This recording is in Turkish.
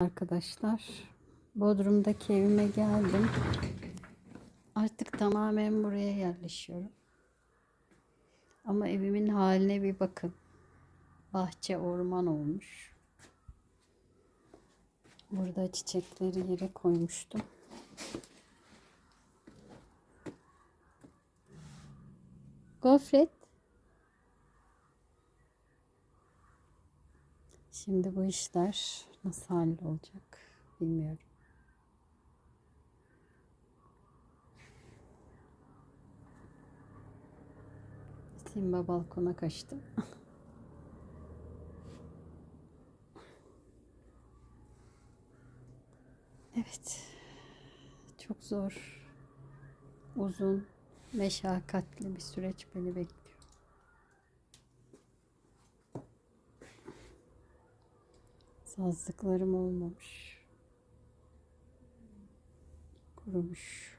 Arkadaşlar Bodrum'daki evime geldim. Artık tamamen buraya yerleşiyorum. Ama evimin haline bir bakın. Bahçe orman olmuş. Burada çiçekleri yere koymuştum. Gofret. Şimdi bu işler nasıl hallolacak bilmiyorum. Simba balkona kaçtı. Evet. Çok zor, uzun, meşakkatli bir süreç beni bekliyor. Sazlıklarım olmamış. Kurumuş.